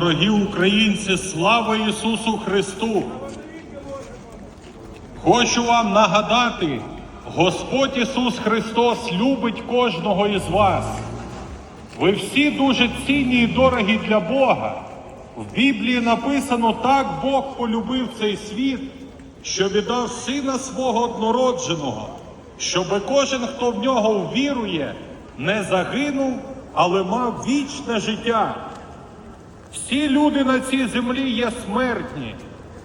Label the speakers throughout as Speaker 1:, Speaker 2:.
Speaker 1: Дорогі українці, слава Ісусу Христу! Хочу вам нагадати, Господь Ісус Христос любить кожного із вас. Ви всі дуже цінні і дорогі для Бога. В Біблії написано, так Бог полюбив цей світ, що віддав Сина свого однородженого, щоби кожен, хто в нього вірує, не загинув, але мав вічне життя. Всі люди на цій землі є смертні.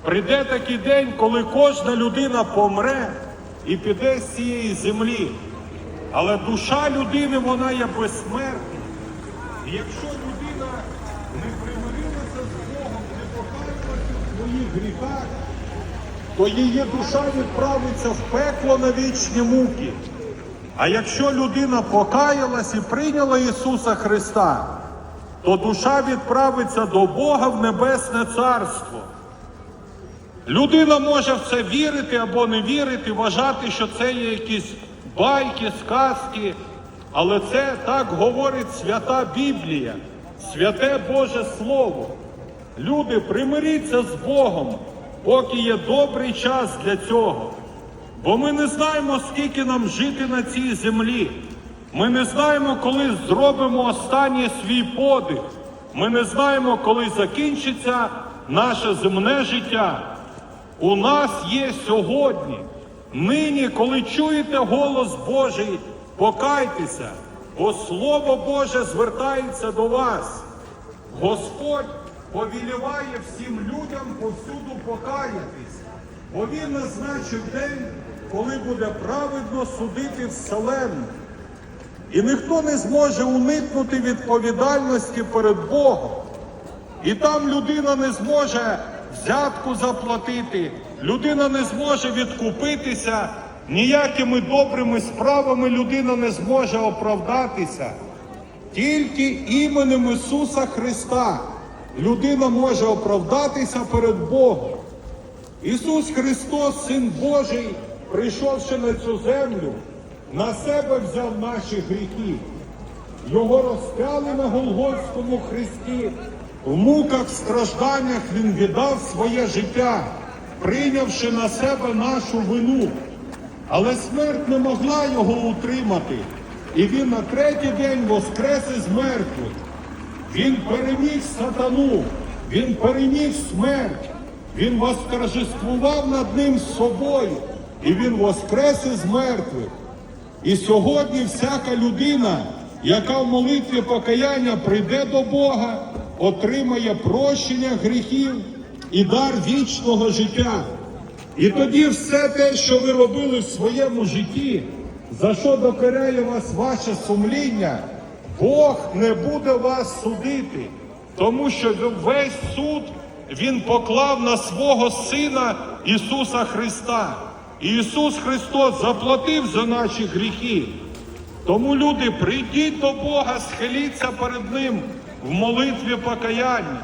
Speaker 1: Прийде такий день, коли кожна людина помре і піде з цієї землі. Але душа людини вона є безсмертна. І якщо людина не примирилася з Богом, не покаялася в своїх гріхах, то її душа відправиться в пекло на вічні муки. А якщо людина покаялась і прийняла Ісуса Христа, то душа відправиться до Бога в Небесне Царство. Людина може в це вірити або не вірити, вважати, що це є якісь байки, сказки, але це так говорить свята Біблія, святе Боже Слово. Люди, примиріться з Богом, поки є добрий час для цього. Бо ми не знаємо, скільки нам жити на цій землі. Ми не знаємо, коли зробимо останній свій подих. Ми не знаємо, коли закінчиться наше земне життя. У нас є сьогодні. Нині, коли чуєте голос Божий, покайтеся, бо Слово Боже звертається до вас. Господь повіліває всім людям повсюду покаятись, бо Він назначив день, коли буде праведно судити вселенну. І ніхто не зможе уникнути відповідальності перед Богом. І там людина не зможе взятку заплатити, людина не зможе відкупитися, ніякими добрими справами людина не зможе оправдатися. Тільки іменем Ісуса Христа людина може оправдатися перед Богом. Ісус Христос, Син Божий, прийшовши на цю землю, на себе взяв наші гріхи. Його розпяли на Голгофському хресті. В муках, стражданнях Він віддав своє життя, прийнявши на себе нашу вину. Але смерть не могла його утримати. І він на третій день воскрес із мертвих. Він переміг сатану, він переміг смерть, він восторжествував над ним собою, і він воскрес із мертвих. І сьогодні всяка людина, яка в молитві покаяння прийде до Бога, отримає прощення гріхів і дар вічного життя. І тоді все те, що ви робили в своєму житті, за що докоряє вас ваше сумління, Бог не буде вас судити, тому що весь суд Він поклав на свого Сина Ісуса Христа. Ісус Христос заплатив за наші гріхи. Тому люди, прийдіть до Бога, схиліться перед Ним в молитві покаяння.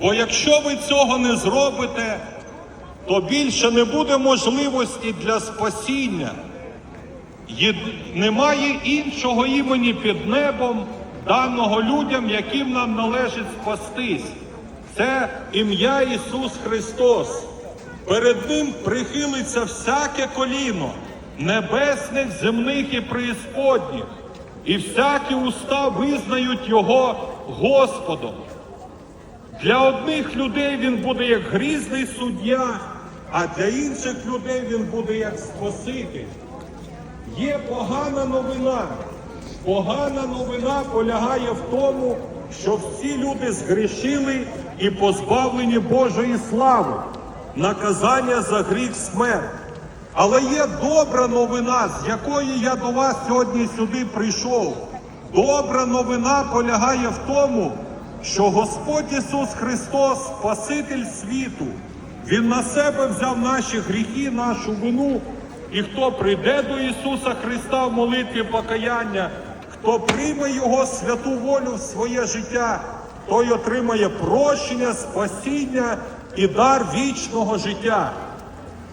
Speaker 1: Бо якщо ви цього не зробите, то більше не буде можливості для спасіння. Є- Немає іншого імені під небом, даного людям, яким нам належить спастись. Це ім'я Ісус Христос. Перед Ним прихилиться всяке коліно небесних, земних і преісподніх, і всякі уста визнають Його Господом. Для одних людей він буде як грізний суддя, а для інших людей він буде як Спаситель. Є погана новина. Погана новина полягає в тому, що всі люди згрішили і позбавлені Божої слави, наказання за гріх смерть. Але є добра новина, з якої я до вас сьогодні сюди прийшов. Добра новина полягає в тому, що Господь Ісус Христос, Спаситель світу, Він на себе взяв наші гріхи, нашу вину. І хто прийде до Ісуса Христа в молитві покаяння, хто прийме Його святу волю в своє життя, той отримає прощення, спасіння і дар вічного життя.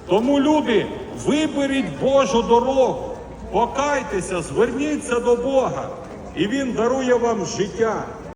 Speaker 1: Тому, люди, виберіть Божу дорогу, покайтеся, зверніться до Бога, і Він дарує вам життя.